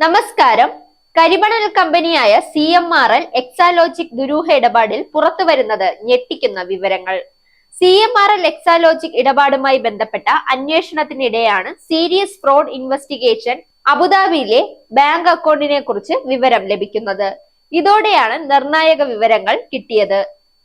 നമസ്കാരം. കരിമണൽ കമ്പനിയായ C M R L Exalogic ദുരൂഹ ഇടപാടിൽ പുറത്തു വരുന്നത് ഞെട്ടിക്കുന്ന വിവരങ്ങൾ. C M R L Exalogic ഇടപാടുമായി ബന്ധപ്പെട്ട അന്വേഷണത്തിനിടെയാണ് സീരിയസ് ഫ്രോഡ് ഇൻവെസ്റ്റിഗേഷൻ അബുദാബിയിലെ ബാങ്ക് അക്കൗണ്ടിനെ കുറിച്ച് വിവരം ലഭിക്കുന്നത്. ഇതോടെയാണ് നിർണായക വിവരങ്ങൾ കിട്ടിയത്.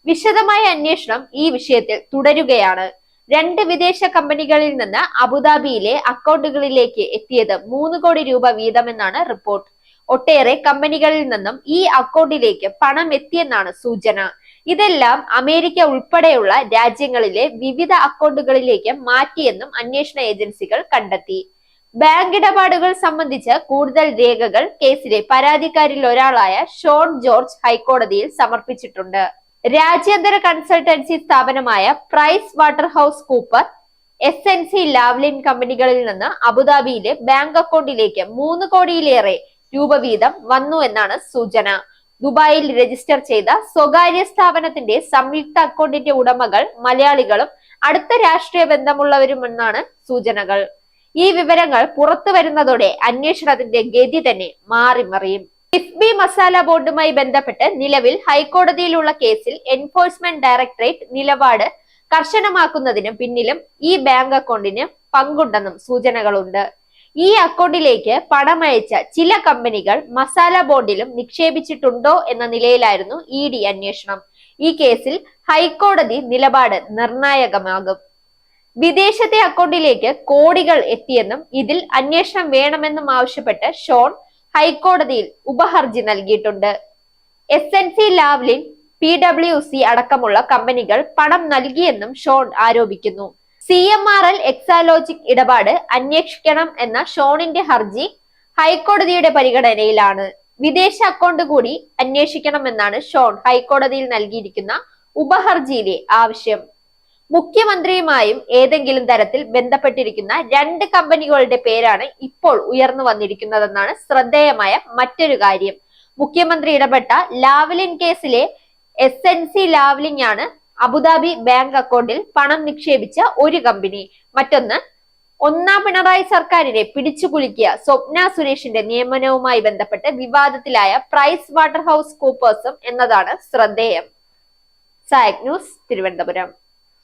വിശദമായ അന്വേഷണം ഈ വിഷയത്തിൽ തുടരുകയാണ്. രണ്ട് വിദേശ കമ്പനികളിൽ നിന്ന് അബുദാബിയിലെ അക്കൗണ്ടുകളിലേക്ക് എത്തിയത് മൂന്ന് കോടി രൂപ വീതമെന്നാണ് റിപ്പോർട്ട്. ഒട്ടേറെ കമ്പനികളിൽ നിന്നും ഈ അക്കൗണ്ടിലേക്ക് പണം എത്തിയെന്നാണ് സൂചന. ഇതെല്ലാം അമേരിക്ക ഉൾപ്പെടെയുള്ള രാജ്യങ്ങളിലെ വിവിധ അക്കൗണ്ടുകളിലേക്ക് മാറ്റിയെന്നും അന്വേഷണ ഏജൻസികൾ കണ്ടെത്തി. ബാങ്ക് ഇടപാടുകൾ സംബന്ധിച്ച് കൂടുതൽ രേഖകൾ കേസിലെ പരാതിക്കാരിൽ ഒരാളായ ഷോൺ ജോർജ് ഹൈക്കോടതിയിൽ സമർപ്പിച്ചിട്ടുണ്ട്. രാജ്യാന്തര കൺസൾട്ടൻസി സ്ഥാപനമായ Pricewaterhouse Cooper S N C Lavalin കമ്പനികളിൽ നിന്ന് അബുദാബിയിലെ ബാങ്ക് അക്കൗണ്ടിലേക്ക് മൂന്ന് കോടിയിലേറെ രൂപ വീതം വന്നു എന്നാണ് സൂചന. ദുബായിൽ രജിസ്റ്റർ ചെയ്ത സ്വകാര്യ സ്ഥാപനത്തിന്റെ സംയുക്ത അക്കൗണ്ടിന്റെ ഉടമകൾ മലയാളികളും അടുത്ത രാഷ്ട്രീയ ബന്ധമുള്ളവരുമെന്നാണ് സൂചനകൾ. ഈ വിവരങ്ങൾ പുറത്തു വരുന്നതോടെ അന്വേഷണത്തിന്റെ ഗതി തന്നെ മാറിമറിയും. കിഫ്ബി മസാല ബോർഡുമായി ബന്ധപ്പെട്ട് നിലവിൽ ഹൈക്കോടതിയിലുള്ള കേസിൽ എൻഫോഴ്സ്മെന്റ് ഡയറക്ടറേറ്റ് നിലപാട് കർശനമാക്കുന്നതിന് പിന്നിലും ഈ ബാങ്ക് അക്കൗണ്ടിന് പങ്കുണ്ടെന്നും സൂചനകളുണ്ട്. ഈ അക്കൗണ്ടിലേക്ക് പണമയച്ച ചില കമ്പനികൾ മസാല ബോർഡിലും നിക്ഷേപിച്ചിട്ടുണ്ടോ എന്ന നിലയിലായിരുന്നു ഇ ഡി അന്വേഷണം. ഈ കേസിൽ ഹൈക്കോടതി നിലപാട് നിർണായകമാകും. വിദേശത്തെ അക്കൗണ്ടിലേക്ക് കോടികൾ എത്തിയെന്നും ഇതിൽ അന്വേഷണം വേണമെന്നും ആവശ്യപ്പെട്ട് ഷോൺ ഹൈക്കോടതിയിൽ ഉപഹർജി നൽകിയിട്ടുണ്ട്. S N C Lavalin P W C അടക്കമുള്ള കമ്പനികൾ പണം നൽകിയെന്നും ഷോൺ ആരോപിക്കുന്നു. C M R L Exalogic ഇടപാട് അന്വേഷിക്കണം എന്ന ഷോണിന്റെ ഹർജി ഹൈക്കോടതിയുടെ പരിഗണനയിലാണ്. വിദേശ അക്കൗണ്ട് കൂടി അന്വേഷിക്കണമെന്നാണ് ഷോൺ ഹൈക്കോടതിയിൽ നൽകിയിരിക്കുന്ന ഉപഹർജിയിലെ ആവശ്യം. മുഖ്യമന്ത്രിയുമായും ഏതെങ്കിലും തരത്തിൽ ബന്ധപ്പെട്ടിരിക്കുന്ന രണ്ട് കമ്പനികളുടെ പേരാണ് ഇപ്പോൾ ഉയർന്നു വന്നിരിക്കുന്നതെന്നാണ് ശ്രദ്ധേയമായ മറ്റൊരു കാര്യം. മുഖ്യമന്ത്രി ഇടപെട്ട ലാവ്ലിൻ കേസിലെ എസ് എൻ സി ലാവ്ലിൻ ആണ് അബുദാബി ബാങ്ക് അക്കൗണ്ടിൽ പണം നിക്ഷേപിച്ച ഒരു കമ്പനി. മറ്റൊന്ന് ഒന്നാം പിണറായി സർക്കാരിനെ പിടിച്ചുകുലുക്കിയ സ്വപ്ന സുരേഷിന്റെ നിയമനവുമായി ബന്ധപ്പെട്ട് വിവാദത്തിലായ പ്രൈസ് വാട്ടർ ഹൗസ് കൂപ്പേഴ്സും എന്നതാണ് ശ്രദ്ധേയം. സായക് ന്യൂസ് തിരുവനന്തപുരം.